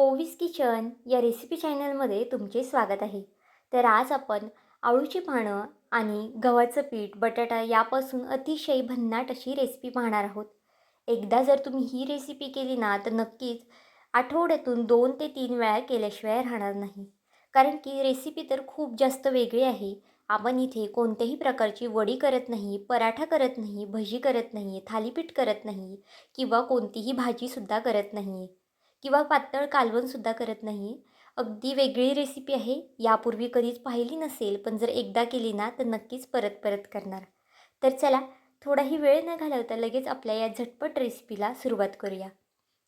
ओवीस kitchen या recipe चॅनलमध्ये तुमचे स्वागत आहे. तर आज आपण आळूची पानं आणि गव्हाचं पीठ बटाटा यापासून अतिशय भन्नाट अशी रेसिपी पाहणार आहोत. एकदा जर तुम्ही ही रेसिपी केली ना तर नक्कीच आठवड्यातून दोन ते तीन वेळा केल्याशिवाय राहणार नाही. कारण की रेसिपी तर खूप जास्त वेगळी आहे. आपण इथे कोणत्याही प्रकारची वडी करत नाही पराठा करत नाही भजी करत नाही थालीपीठ करत नाही किंवा कोणतीही भाजीसुद्धा करत नाही. किंवा पातळ कालवणसुद्धा करत नाही. अगदी वेगळी रेसिपी आहे यापूर्वी कधीच पाहिली नसेल पण जर एकदा केली ना तर नक्कीच परत परत करणार. तर चला थोडाही वेळ न घालवता लगेच आपल्या या झटपट रेसिपीला सुरुवात करूया.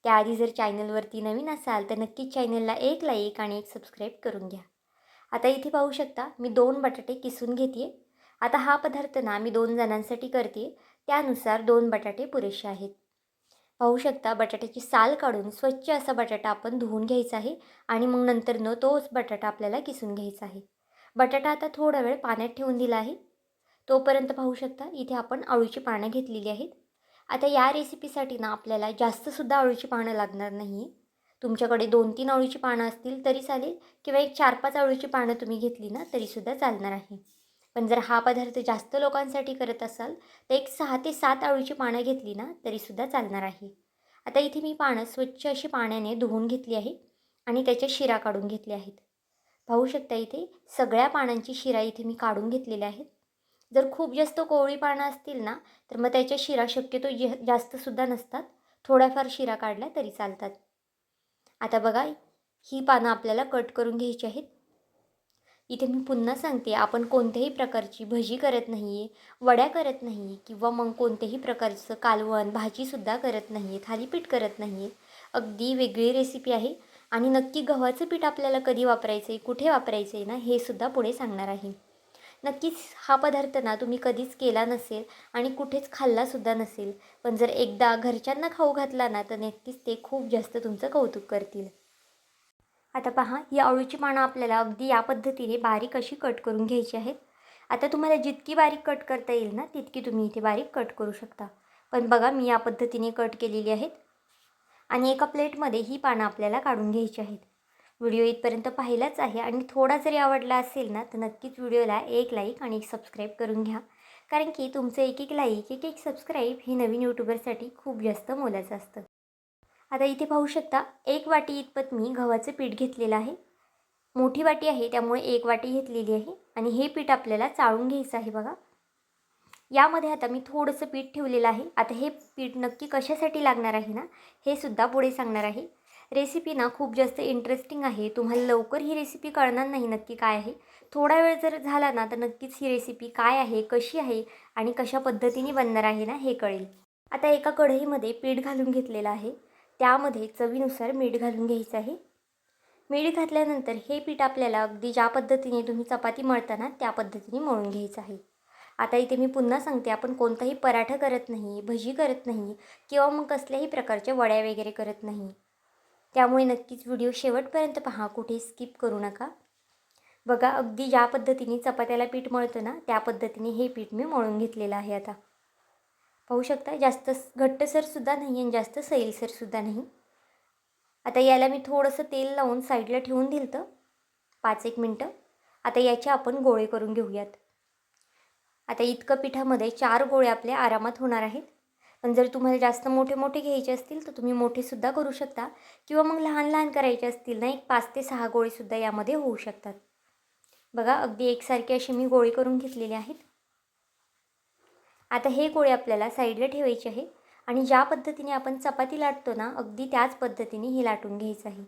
त्याआधी जर चॅनलवरती नवीन असाल तर नक्कीच चॅनलला एक लाईक आणि एक सबस्क्राईब करून घ्या. आता इथे पाहू शकता मी दोन बटाटे किसून घेते आता हा पदार्थ ना मी दोन जणांसाठी करते त्यानुसार दोन बटाटे पुरेसे आहेत. पाहू शकता बटाट्याची साल काढून स्वच्छ असा बटाटा आपण धुवून घ्यायचा आहे आणि मग नंतर न तोच बटाटा आपल्याला किसून घ्यायचा आहे. बटाटा आता थोडा वेळ पाण्यात ठेवून दिला आहे. तोपर्यंत पाहू शकता इथे आपण अळूची पानं घेतलेली आहेत. आता या रेसिपीसाठी ना आपल्याला जास्तसुद्धा अळूची पानं लागणार नाही तुमच्याकडे दोन तीन अळूची पानं असतील तरी चालेल किंवा एक चार पाच अळूची पानं तुम्ही घेतली ना तरीसुद्धा चालणार आहे. पण जर हा पदार्थ जास्त लोकांसाठी करत असाल तर एक सहा ते सात अळूची पानं घेतली ना तरीसुद्धा चालणार आहे. आता इथे मी पानं स्वच्छ अशी पाण्याने धुवून घेतली आहे आणि त्याच्या शिरा काढून घेतल्या आहेत. पाहू शकता इथे सगळ्या पानांची शिरा इथे मी काढून घेतलेल्या आहेत. जर खूप जास्त कोवळी पानं असतील ना तर मग त्याच्या शिरा शक्यतो ज जास्तसुद्धा नसतात. थोड्याफार शिरा काढल्या तरी चालतात. आता बघा ही पानं आपल्याला कट करून घ्यायची आहेत. इथे मी पुन्हा सांगते आपण कोणत्याही प्रकारची भजी करत नाही आहे वड्या करत नाही आहे किंवा मग कोणत्याही प्रकारचं कालवण भाजीसुद्धा करत नाही आहे थालीपीठ करत नाही आहे अगदी वेगळी रेसिपी आहे आणि नक्की गव्हाचं पीठ आपल्याला कधी वापरायचं आहे कुठे वापरायचं आहे ना हे सुद्धा पुढे सांगणार आहे. नक्कीच हा पदार्थ ना तुम्ही कधीच केला नसेल आणि कुठेच खाल्लासुद्धा नसेल पण जर एकदा घरच्यांना खाऊ घातला ना तर नक्कीच ते खूप जास्त तुमचं कौतुक करतील. आता पहा ही अळूची पानं आपल्याला अगदी या पद्धतीने बारीक अशी कट करून घ्यायची आहेत. आता तुम्हाला जितकी बारीक कट करता येईल ना तितकी तुम्ही इथे बारीक कट करू शकता. पण बघा मी या पद्धतीने कट केलेली आहेत. आणि एका प्लेटमध्ये ही पानं आपल्याला काढून घ्यायची आहेत. व्हिडिओ इथपर्यंत पाहिलाच आहे आणि थोडा जरी आवडला असेल ना तर नक्कीच व्हिडिओला एक लाईक आणि एक सबस्क्राईब करून घ्या. कारण की तुमचं एक एक लाईक एक एक सबस्क्राईब हे नवीन यूट्यूबरसाठी खूप जास्त मोलाचं असतं. आता इथे पाहू शकता एक वाटी इतपत मी गव्हाचं पीठ घेतलेलं आहे. मोठी वाटी आहे त्यामुळे एक वाटी घेतलेली आहे. आणि हे पीठ आपल्याला चाळून घ्यायचं आहे बघा. यामध्ये आता मी थोडंसं पीठ ठेवलेलं आहे. आता हे पीठ नक्की कशासाठी लागणार आहे ना हे सुद्धा पुढे सांगणार आहे. रेसिपी ना खूप जास्त इंटरेस्टिंग आहे. तुम्हाला लवकर ही रेसिपी कळणार नाही नक्की काय आहे. थोडा वेळ जर झाला ना तर नक्कीच ही रेसिपी काय आहे कशी आहे आणि कशा पद्धतीने बनणार आहे ना हे कळेल. आता एका कढईमध्ये पीठ घालून घेतलेलं आहे. त्यामध्ये चवीनुसार मीठ घालून घ्यायचं आहे. मीठ घातल्यानंतर हे पीठ आपल्याला अगदी ज्या पद्धतीने तुम्ही चपाती मळताना त्या पद्धतीने मळून घ्यायचं आहे. आता इथे मी पुन्हा सांगते आपण कोणताही पराठा करत नाही भजी करत नाही किंवा मग कसल्याही प्रकारच्या वड्या वगैरे करत नाही. त्यामुळे नक्कीच व्हिडिओ शेवटपर्यंत पहा कुठे स्किप करू नका. बघा अगदी ज्या पद्धतीने चपात्याला पीठ मळतं ना त्या पद्धतीने हे पीठ मी मळून घेतलेलं आहे आता. पाहू शकता. जास्त घट्टसरसुद्धा नाही आणि जास्त सैलसरसुद्धा नाही. आता याला मी थोडंसं तेल लावून साईडला ठेवून दिलं तर पाच एक मिनटं. आता याचे आपण गोळे करून घेऊयात. आता इतकं पिठामध्ये चार गोळे आपले आरामात होणार आहेत. पण जर तुम्हाला जास्त मोठे मोठे घ्यायचे असतील तर तुम्ही मोठेसुद्धा करू शकता. किंवा मग लहान लहान करायचे असतील ना एक पाच ते सहा गोळेसुद्धा यामध्ये होऊ शकतात. बघा अगदी एकसारखे असे मी गोळे करून घेतलेले आहेत. आता हे गोळे आपल्याला साईडला ठेवायचे आहे. आणि ज्या पद्धतीने आपण चपाती लाटतो ना अगदी त्याच पद्धतीने हे लाटून घ्यायचं आहे.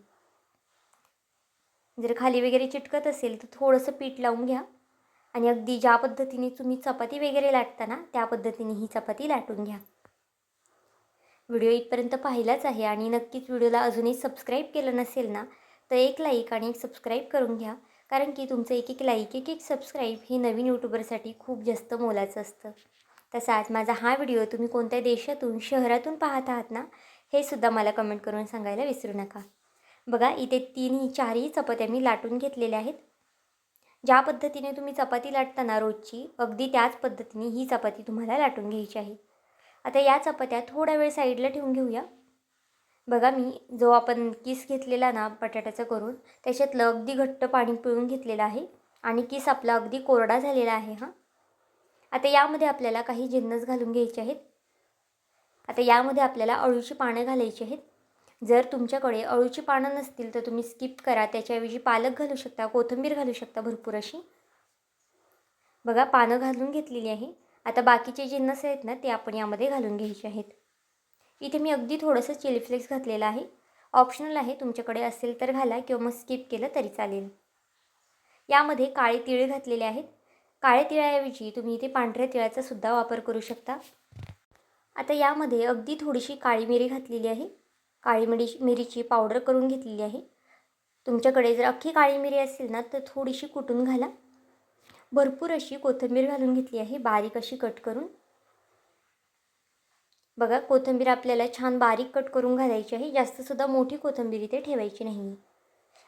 जर खाली वगैरे चिटकत असेल तर थोडंसं पीठ लावून घ्या. आणि अगदी ज्या पद्धतीने तुम्ही चपाती वगैरे लाटता ना त्या पद्धतीने ही चपाती लाटून घ्या. व्हिडिओ इथपर्यंत पाहिलाच आहे आणि नक्कीच व्हिडिओला अजूनही सबस्क्राईब केलं नसेल ना तर एक लाईक आणि एक सबस्क्राईब करून घ्या. कारण की तुमचं एक एक लाईक एक एक सबस्क्राईब हे नवीन यूट्यूबरसाठी खूप जास्त मोलाचं असतं. तसाच माझा हा व्हिडिओ तुम्ही कोणत्या देशातून शहरातून पाहत आहात ना हे सुद्धा मला कमेंट करून सांगायला विसरू नका. बघा इथे तीनही चारही चपात्या मी लाटून घेतलेल्या आहेत. ज्या पद्धतीने तुम्ही चपाती लाटताना रोजची अगदी त्याच पद्धतीने ही चपाती तुम्हाला लाटून घ्यायची आहे. आता या चपात्या थोडा वेळ साईडला ठेवून घेऊया. बघा मी जो आपण किस घेतलेला ना बटाट्याचा करून त्याच्यातलं अगदी घट्ट पाणी पिळून घेतलेलं आहे. आणि किस आपला अगदी कोरडा झालेला आहे हां. आता यामध्ये आपल्याला काही जिन्नस घालून घ्यायचे आहेत. आता यामध्ये आपल्याला अळूची पानं घालायची आहेत. जर तुमच्याकडे अळूची पानं नसतील तर तुम्ही स्किप करा. त्याच्याऐवजी पालक घालू शकता कोथिंबीर घालू शकता भरपूर अशी. बघा पानं घालून घेतलेली आहे. आता बाकीचे जिन्नस आहेत ना ते आपण यामध्ये घालून घ्यायचे आहेत. इथे मी अगदी थोडंसं चिली फ्लेक्स घातलेलं आहे. ऑप्शनल आहे तुमच्याकडे असेल तर घाला किंवा मग स्किप केलं तरी चालेल. यामध्ये काळे तिळ घातलेले आहेत. काळ्या तिळाऐवजी तुम्ही इथे पांढऱ्या तिळाचा सुद्धा वापर करू शकता. आता यामध्ये अगदी थोडीशी काळी मिरी घातलेली आहे. काळी मिरी मिरीची पावडर करून घेतलेली आहे. तुमच्याकडे जर अख्खी काळी मिरी असेल ना तर थोडीशी कुटून घाला. भरपूर अशी कोथिंबीर घालून घेतली आहे बारीक अशी कट करून. बघा कोथिंबीर आपल्याला छान बारीक कट करून घालायची आहे. जास्तसुद्धा मोठी कोथिंबीर इथे ठेवायची नाही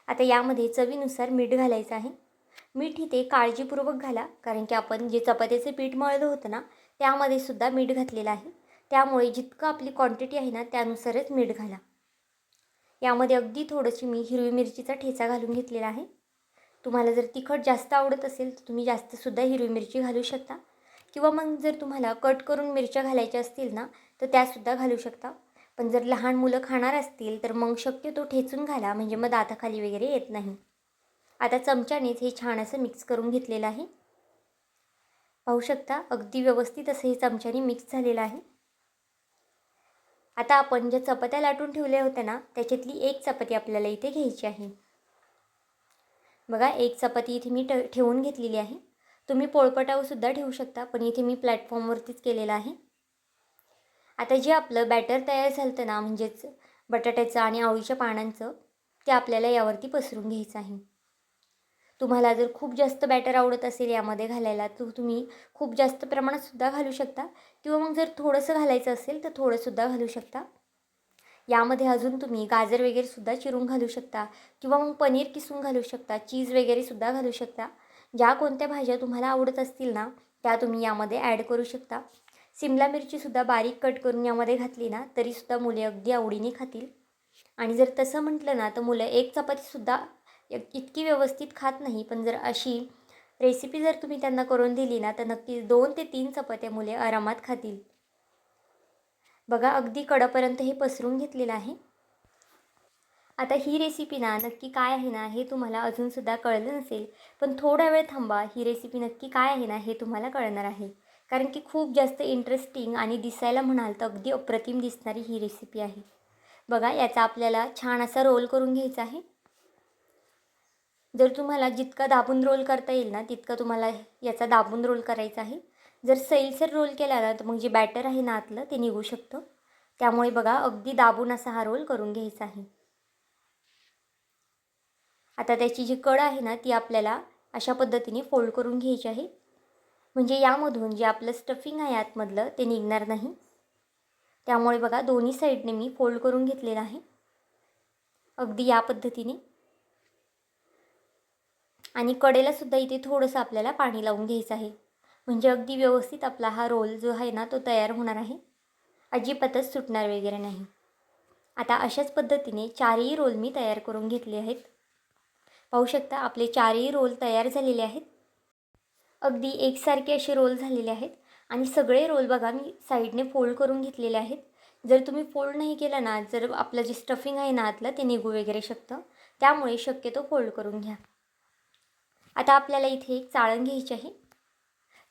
आता यामध्ये चवीनुसार मीठ घालायचं आहे. मीठ इथे काळजीपूर्वक घाला कारण की आपण जे चपात्याचे पीठ मळलं होतं ना त्यामध्ये सुद्धा मीठ घातलेलं आहे. त्यामुळे जितकं आपली क्वांटिटी आहे ना त्यानुसारच मीठ घाला. यामध्ये अगदी थोडंशी मी हिरवी मिरचीचा ठेचा घालून घेतलेला आहे. तुम्हाला जर तिखट जास्त आवडत असेल तर तुम्ही जास्तसुद्धा हिरवी मिरची घालू शकता. किंवा मग जर तुम्हाला कट करून मिरच्या घालायच्या असतील ना तर त्यासुद्धा घालू शकता. पण जर लहान मुलं खाणार असतील तर मग शक्यतो ठेचून घाला म्हणजे मग दाताखाली वगैरे येत नाही. आता चमच्यानेच हे छान असं मिक्स करून घेतलेलं आहे. पाहू शकता अगदी व्यवस्थित असं हे चमच्याने मिक्स झालेलं आहे. आता आपण ज्या चपात्या लाटून ठेवल्या होत्या ना त्याच्यातली एक चपाती आपल्याला इथे घ्यायची आहे. बघा एक चपाती इथे मी ठेवून घेतलेली आहे. तुम्ही पोळपटावरसुद्धा ठेवू शकता पण इथे मी प्लॅटफॉर्मवरतीच केलेलं आहे. आता जे आपलं बॅटर तयार झालं ना म्हणजेच बटाट्याचं आणि आवळीच्या पानांचं ते आपल्याला यावरती पसरून घ्यायचं आहे. तुम्हाला जर खूप जास्त बॅटर आवडत असेल यामध्ये घालायला तर तुम्ही खूप जास्त प्रमाणातसुद्धा घालू शकता. किंवा मग जर थोडंसं घालायचं असेल तर थोडंसुद्धा घालू शकता. यामध्ये अजून तुम्ही गाजर वगैरेसुद्धा चिरून घालू शकता. किंवा मग पनीर किसून घालू शकता चीज वगैरेसुद्धा घालू शकता. ज्या कोणत्या भाज्या तुम्हाला आवडत असतील ना त्या तुम्ही यामध्ये ॲड करू शकता. सिमला मिरचीसुद्धा बारीक कट करून यामध्ये घातली ना तरीसुद्धा मुले अगदी आवडीने खातील. आणि जर तसं म्हटलं ना तर मुलं एक चपातीसुद्धा इतकी व्यवस्थित खात नाही पण जर अशी रेसिपी जर तुम्ही त्यांना करून दिली ना तर नक्की दोन ते तीन चपात्या मुले आरामात खातील. बघा अगदी कडपर्यंत हे पसरून घेतलेलं आहे. आता ही रेसिपी ना नक्की काय आहे ना हे तुम्हाला अजूनसुद्धा कळलं नसेल पण थोडा वेळ थांबा ही रेसिपी नक्की काय आहे ना हे तुम्हाला कळणार आहे. कारण की खूप जास्त इंटरेस्टिंग आणि दिसायला म्हणाल तर अगदी अप्रतिम दिसणारी ही रेसिपी आहे. बघा याचा आपल्याला छान असा रोल करून घ्यायचा आहे. जर तुम्हाला जितका दाबून रोल करता येईल ना तितका तुम्हाला याचा दाबून रोल करायचा आहे. जर सैलसर रोल केला ना तर मग जे बॅटर आहे ना आतलं ते निघू शकतं. त्यामुळे बघा अगदी दाबून असा हा रोल करून घ्यायचा आहे. आता त्याची जी कड आहे ना ती आपल्याला अशा पद्धतीने फोल्ड करून घ्यायची आहे. म्हणजे यामधून जे आपलं स्टफिंग आहे आतमधलं ते निघणार नाही. त्यामुळे बघा दोन्ही साईडने मी फोल्ड करून घेतलेलं आहे. अगदी या पद्धतीने. आणि कडेलासुद्धा इथे थोडंसं आपल्याला पाणी लावून घ्यायचं आहे. म्हणजे अगदी व्यवस्थित आपला हा रोल जो आहे ना तो तयार होणार आहे. अजिबातच सुटणार वगैरे नाही. आता अशाच पद्धतीने चारही रोल मी तयार करून घेतले आहेत. पाहू शकता आपले चारही रोल तयार झालेले आहेत. अगदी एकसारखे असे रोल झालेले आहेत. आणि सगळे रोल बघा मी साईडने फोल्ड करून घेतलेले आहेत. जर तुम्ही फोल्ड नाही केला ना जर आपलं जे स्टफिंग आहे ना आतलं ते निघू वगैरे शकतं. त्यामुळे शक्यतो फोल्ड करून घ्या. आता आपल्याला इथे एक चाळण घ्यायची आहे.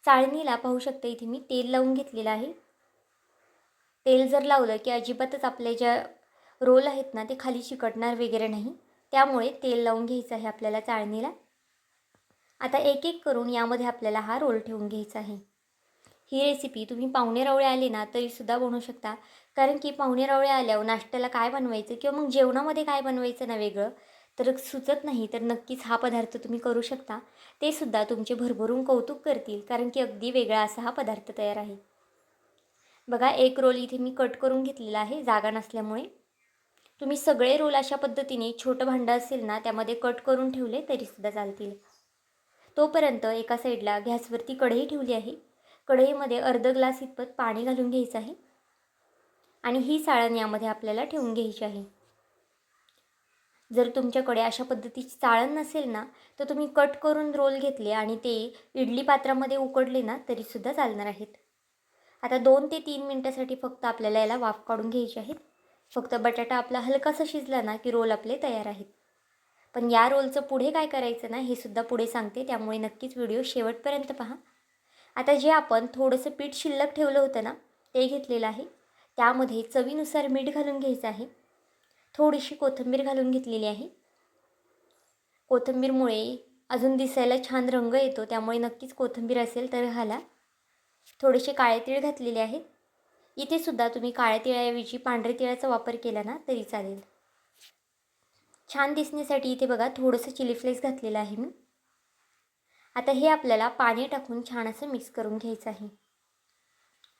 चाळणीला पाहू शकता इथे मी तेल लावून घेतलेलं आहे. तेल जर लावलं की अजिबातच आपले ज्या रोल आहेत ना ते खाली चिकटणार वगैरे नाही. त्यामुळे तेल लावून घ्यायचं आहे आपल्याला चाळणीला. आता एक एक करून यामध्ये आपल्याला हा रोल ठेवून घ्यायचा आहे. ही रेसिपी तुम्ही पाहुणे रवळे आले ना तरीसुद्धा बनवू शकता. कारण की पाहुणे रवळे आल्यावर नाश्त्याला काय बनवायचं किंवा मग जेवणामध्ये काय बनवायचं ना वेगळं तर सुचत नाही तर नक्कीच हा पदार्थ तुम्ही करू शकता. ते सुद्धा तुमचे भरभरून कौतुक करतील कारण की अगदी वेगळा असा हा पदार्थ तयार आहे. बघा एक रोल इथे मी कट करून घेतलेला आहे जागा नसल्यामुळे. तुम्ही सगळे रोल अशा पद्धतीने छोटं भांडं असेल ना त्यामध्ये कट करून ठेवले तरीसुद्धा चालतील. तोपर्यंत एका साईडला गॅसवरती कढई ठेवली आहे. कढईमध्ये अर्ध ग्लास इतपत पाणी घालून घ्यायचं आहे. आणि ही साळण यामध्ये आपल्याला ठेवून घ्यायची आहे. जर तुमच्याकडे अशा पद्धतीची चाळण नसेल ना तर तुम्ही कट करून रोल घेतले आणि ते इडली पात्रामध्ये उकडले ना तरीसुद्धा चालणार आहेत. आता दोन ते तीन मिनटासाठी फक्त आपल्याला याला वाफ काढून घ्यायचे आहेत फक्त बटाटा आपला हलकासा शिजला ना की रोल आपले तयार आहेत. पण या रोलचं पुढे काय करायचं ना हे सुद्धा पुढे सांगते त्यामुळे नक्कीच व्हिडिओ शेवटपर्यंत पहा. आता जे आपण थोडंसं पीठ शिल्लक ठेवलं होतं ना ते घेतलेलं आहे. त्यामध्ये चवीनुसार मीठ घालून घ्यायचं आहे. थोडीशी कोथिंबीर घालून घेतलेली आहे. कोथिंबीरमुळे अजून दिसायला छान रंग येतो त्यामुळे नक्कीच कोथिंबीर असेल तर घाला. थोडेसे काळे तीळ घातलेले आहेत. इथे सुद्धा तुम्ही काळ्या तिळाऐवजी पांढऱ्या तिळाचा वापर केला ना तरी चालेल. छान दिसण्यासाठी इथे बघा थोडंसं चिली फ्लेक्स घातलेलं आहे मी. आता हे आपल्याला पाणी टाकून छान असं मिक्स करून घ्यायचं आहे.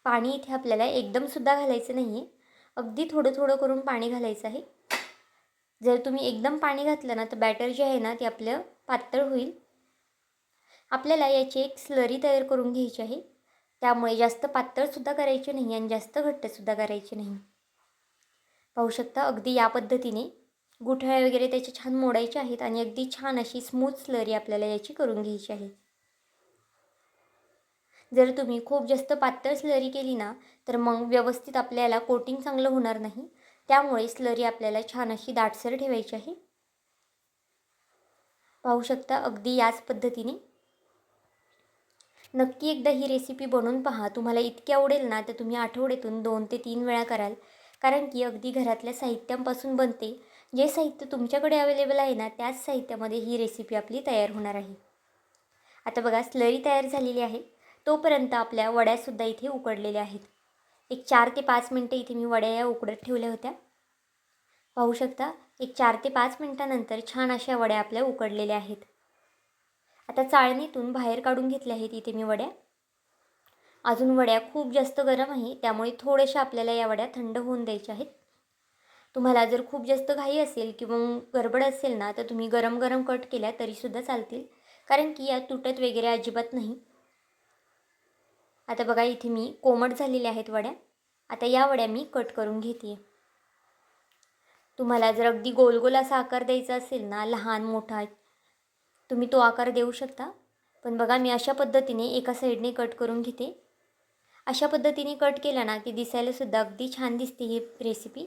पाणी इथे आपल्याला एकदमसुद्धा घालायचं नाही आहे अगदी थोडं थोडं करून पाणी घालायचं आहे. जर तुम्ही एकदम पाणी घातलं ना तर बॅटर जे आहे ना ते आपलं पातळ होईल. आपल्याला याची एक स्लरी तयार करून घ्यायची आहे. त्यामुळे जास्त पातळसुद्धा करायचे नाही आणि जास्त घट्टसुद्धा करायची नाही. पाहू शकता अगदी या पद्धतीने गुठळ्या वगैरे त्याचे छान मोडायचे आहेत आणि अगदी छान अशी स्मूथ स्लरी आपल्याला याची करून घ्यायची आहे. जर तुम्ही खूप जास्त पातळ स्लरी केली ना तर मग व्यवस्थित आपल्याला कोटिंग चांगलं होणार नाही. त्यामुळे स्लरी आपल्याला छान अशी दाटसर ठेवायची आहे. पाहू शकता अगदी याच पद्धतीने. नक्की एकदा ही रेसिपी बनवून पहा. तुम्हाला इतकी आवडेल ना तर तुम्ही आठवड्यातून दोन ते तीन वेळा कराल. कारण की अगदी घरातल्या साहित्यांपासून बनते. जे साहित्य तुमच्याकडे अवेलेबल आहे ना त्याच साहित्यामध्ये ही रेसिपी आपली तयार होणार आहे. आता बघा स्लरी तयार झालेली आहे. तोपर्यंत आपल्या वड्यासुद्धा इथे उकडलेल्या आहेत. एक चार ते पाच मिनटं इथे मी वड्या या उकडत ठेवल्या होत्या. पाहू शकता एक चार ते पाच मिनटानंतर छान अशा वड्या आपल्या उकडलेल्या आहेत. आता चाळणीतून बाहेर काढून घेतल्या आहेत इथे मी वड्या. अजून वड्या खूप जास्त गरम आहे त्यामुळे थोड्याशा आपल्याला या वड्या थंड होऊन द्यायच्या आहेत. तुम्हाला जर खूप जास्त घाई असेल किंवा गडबड असेल ना तर तुम्ही गरम गरम कट केल्या तरीसुद्धा चालतील. कारण की या तुटत वगैरे अजिबात नाही. आता बघा इथे मी कोमट झालेल्या आहेत वड्या. आता या वड्या मी कट करून घेते तुम्हाला जर अगदी गोल गोल असा आकार द्यायचा असेल ना लहान मोठा तुम्ही तो आकार देऊ शकता. पण बघा मी अशा पद्धतीने एका साईडने कट करून घेते. अशा पद्धतीने कट केला ना की दिसायलासुद्धा अगदी छान दिसते ही रेसिपी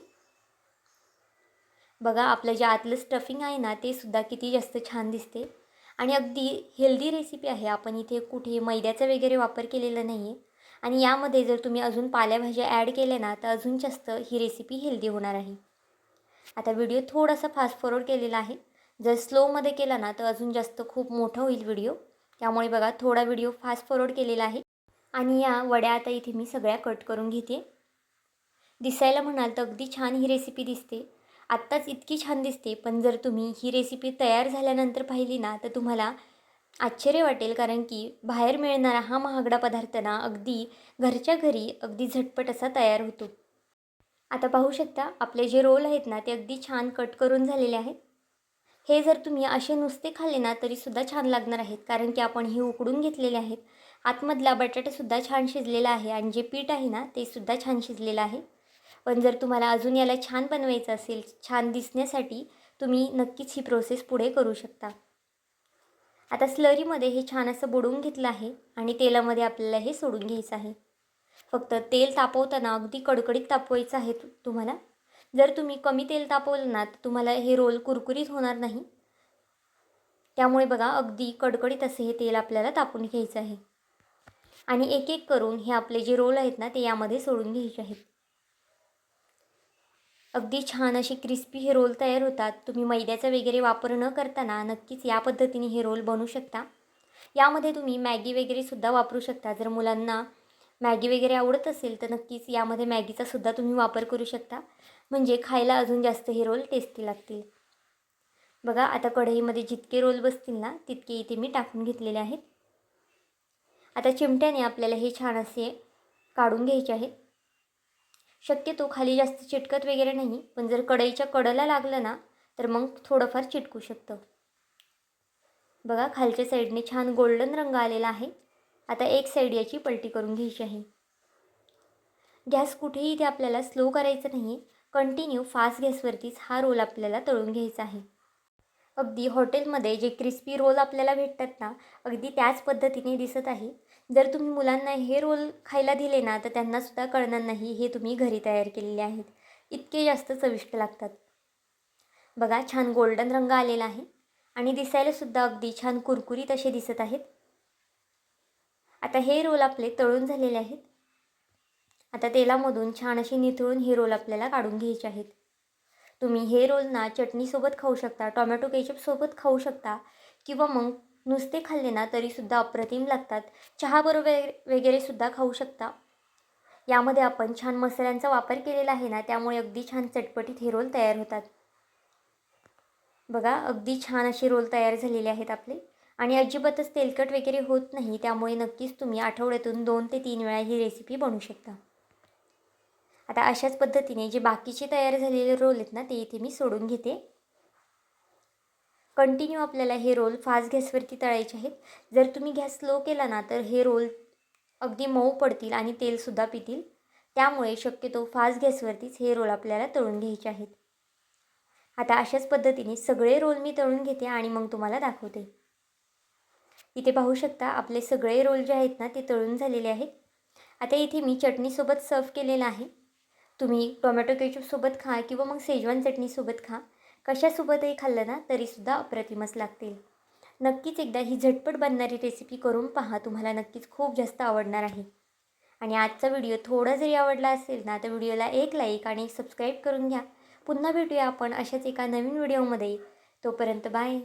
बघा आपलं जे आतलं स्टफिंग आहे ना ते सुद्धा किती जास्त छान दिसते. आणि अगदी हेल्दी रेसिपी आहे. आपण इथे कुठे मैद्याचा वगैरे वापर केलेला नाही आहे आणि यामध्ये जर तुम्ही अजून पालेभाज्या ॲड केल्या ना तर अजून जास्त ही रेसिपी हेल्दी होणार आहे. आता व्हिडिओ थोडासा फास्ट फॉरवर्ड केलेला आहे. जर स्लोमध्ये केला ना तर अजून जास्त खूप मोठा होईल व्हिडिओ त्यामुळे बघा थोडा व्हिडिओ फास्ट फॉरवर्ड केलेला आहे. आणि या वड्या आता इथे मी सगळ्या कट करून घेते. दिसायला म्हणाल तर अगदी छान ही रेसिपी दिसते. आत्ताच इतकी छान दिसते पण जर तुम्ही ही रेसिपी तयार झाल्यानंतर पाहिली ना तर तुम्हाला आश्चर्य वाटेल. कारण की बाहेर मिळणारा हा महागडा पदार्थ ना अगदी घरच्या घरी अगदी झटपट असा तयार होतो. आता पाहू शकता आपले जे रोल आहेत ना ते अगदी छान कट करून झालेले आहेत. हे जर तुम्ही असे नुसते खाल्ले ना तरीसुद्धा छान लागणार आहेत. कारण की आपण हे उकडून घेतलेले आहेत. आतमधला बटाटासुद्धा छान शिजलेला आहे आणि जे पीठ आहे ना ते सुद्धा छान शिजलेलं आहे. पण जर तुम्हाला अजून याला छान बनवायचं असेल छान दिसण्यासाठी तुम्ही नक्कीच ही प्रोसेस पुढे करू शकता. आता स्लरीमध्ये हे छान असं बुडवून घेतलं आहे आणि तेलामध्ये आपल्याला हे सोडून घ्यायचं आहे. फक्त तेल तापवताना अगदी कडकडीत तापवायचं आहे तुम्हाला. जर तुम्ही कमी तेल तापवलं ना तर तुम्हाला हे रोल कुरकुरीत होणार नाही. त्यामुळे बघा अगदी कडकडीत असे हे तेल आपल्याला तापून घ्यायचं आहे. आणि एक एक करून हे आपले जे रोल आहेत ना ते यामध्ये सोडून घ्यायचे आहेत. अगदी छान असे क्रिस्पी हे रोल तयार होतात. तुम्ही मैद्याचा वगैरे वापर न करताना नक्कीच या पद्धतीने हे रोल बनवू शकता. यामध्ये तुम्ही मॅगी वगैरेसुद्धा वापरू शकता. जर मुलांना मॅगी वगैरे आवडत असेल तर नक्कीच यामध्ये मॅगीचा सुद्धा तुम्ही वापर करू शकता. म्हणजे खायला अजून जास्त हे रोल टेस्टी लागतील. बघा आता कढईमध्ये जितके रोल बसतील ना तितके इथे मी टाकून घेतलेले आहेत. आता चिमट्याने आपल्याला हे छान असे काढून घ्यायचे आहेत. शक्यतो खाली जास्त चिटकत वगैरे नाही पण जर कढईच्या कडला लागलं ना तर मग थोडंफार चिटकू शकतं. बघा खालच्या साईडने छान गोल्डन रंग आलेला आहे. आता एक साईड याची पलटी करून घ्यायची आहे. गॅस कुठेही ते आपल्याला स्लो करायचं नाही कंटिन्यू फास्ट गॅसवरतीच हा रोल आपल्याला तळून घ्यायचा आहे. अगदी हॉटेलमध्ये जे क्रिस्पी रोल आपल्याला भेटतात ना अगदी त्याच पद्धतीने दिसत आहे. जर तुम्ही मुलांना हे रोल खायला दिले ना तर त्यांनासुद्धा कळणार नाही हे तुम्ही घरी तयार केलेले आहेत. इतके जास्त चविष्ट लागतात. बघा छान गोल्डन रंग आलेला आहे. आणि दिसायलासुद्धा अगदी छान कुरकुरीत असे दिसत आहेत. आता हे रोल आपले तळून झालेले आहेत. आता तेलामधून छान असे निथळून हे रोल आपल्याला काढून घ्यायचे आहेत. तुम्ही हे रोल ना चटणीसोबत खाऊ शकता टॉमॅटो केचपसोबत खाऊ शकता किंवा मग नुसते खाल्ले ना तरीसुद्धा अप्रतिम लागतात. चहाबरोबर वगैरेसुद्धा खाऊ शकता. यामध्ये आपण छान मसाल्यांचा वापर केलेला आहे ना त्यामुळे अगदी छान चटपटीत हे रोल तयार होतात. बघा अगदी छान असे रोल तयार झालेले आहेत आपले. आणि अजिबातच तेलकट वगैरे होत नाही त्यामुळे नक्कीच तुम्ही आठवड्यातून दोन ते तीन वेळा ही रेसिपी बनवू शकता. आता अशाच पद्धतीने जे बाकीचे तयार झालेले रोल आहेत ना ते इथे मी सोडून घेते. कंटिन्यू आपल्याला हे रोल फास्ट गॅसवरती तळायचे आहेत. जर तुम्ही गॅस स्लो केला ना तर हे रोल अगदी मऊ पडतील आणि तेलसुद्धा पितील. त्यामुळे शक्यतो फास्ट गॅसवरतीच हे रोल आपल्याला तळून घ्यायचे आहेत. आता अशाच पद्धतीने सगळे रोल मी तळून घेते आणि मग तुम्हाला दाखवते. इथे पाहू शकता आपले सगळे रोल जे आहेत ना ते तळून झालेले आहेत. आता इथे मी चटणीसोबत सर्व केलेलं आहे. तुम्ही टोमॅटो केचपसोबत खा किंवा मग सेजवान चटणीसोबत खा. कशासोबतही खाल्लं ना तरीसुद्धा अप्रतिमच लागतील. नक्कीच एकदा ही झटपट बनणारी रेसिपी करून पहा तुम्हाला नक्कीच खूप जास्त आवडणार आहे. आणि आजचा व्हिडिओ थोडा जरी आवडला असेल ना तर व्हिडिओला एक लाईक आणि सबस्क्राईब करून घ्या. पुन्हा भेटूया आपण अशाच एका नवीन व्हिडिओमध्ये तोपर्यंत बाय